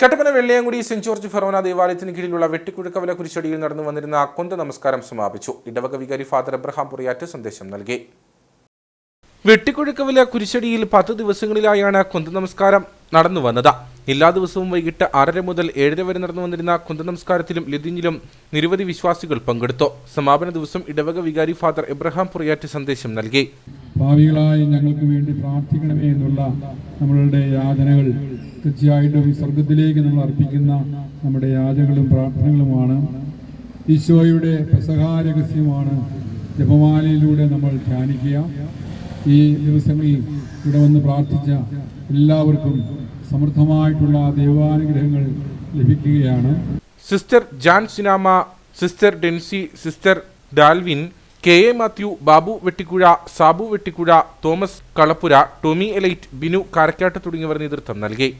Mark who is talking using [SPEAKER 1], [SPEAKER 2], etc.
[SPEAKER 1] Kattappana Vellayamkudy saint George forane ദേവാലയത്തിന് കീഴിലുള്ള വെട്ടിക്കുഴക്കവല കുരിശടിയിൽ നടന്നു വന്നിരുന്ന കൊന്ത നമസ്കാരം സമാപിച്ചു. ഇടവക വികാരി ഫാദർ എബ്രഹാം പുറിയാറ്റ് സന്ദേശം നൽകി. വെട്ടിക്കുഴക്കവല കുരിശടിയിൽ പത്ത് ദിവസങ്ങളിലായാണ് കൊന്ത നമസ്കാരം നടന്നു വന്നത്. എല്ലാ ദിവസവും വൈകിട്ട് ആറര മുതൽ ഏഴര വരെ നടന്നു വന്നിരുന്ന കുന്ത നമസ്കാരത്തിലും ലതിഞ്ഞിലും നിരവധി വിശ്വാസികൾ പങ്കെടുത്തു. സമാപന ദിവസം ഇടവക വികാരി ഫാദർ എബ്രഹാം പുറിയാറ്റ് സന്ദേശം നൽകി.
[SPEAKER 2] ഭാവികളായി ഞങ്ങൾക്ക് വേണ്ടി പ്രാർത്ഥിക്കണമേ എന്നുള്ള നമ്മളുടെ യാതനകൾ തീർച്ചയായിട്ടും സ്വർഗത്തിലേക്ക് നമ്മൾ അർപ്പിക്കുന്ന നമ്മുടെ യാചകളും പ്രാർത്ഥനകളുമാണ്. ഈശോയുടെ പ്രസഹാരഹസ്യമാണ് ജപമാലയിലൂടെ നമ്മൾ ധ്യാനിക്കുക. ഈ ദിവസങ്ങളിൽ ഇവിടെ വന്ന് പ്രാർത്ഥിച്ച എല്ലാവർക്കും സമൃദ്ധമായിട്ടുള്ള ദൈവാനുഗ്രഹങ്ങൾ ലഭിക്കുകയാണ്.
[SPEAKER 1] Sister Jan Sinama sister Densy sister Dalvin K A Mathew Babu Vettikuzha Sabu Vettikuzha Thomas Kalappura Tomy Elite Binu Karakkattu തുടങ്ങിയവർ നേതൃത്വം നൽകി.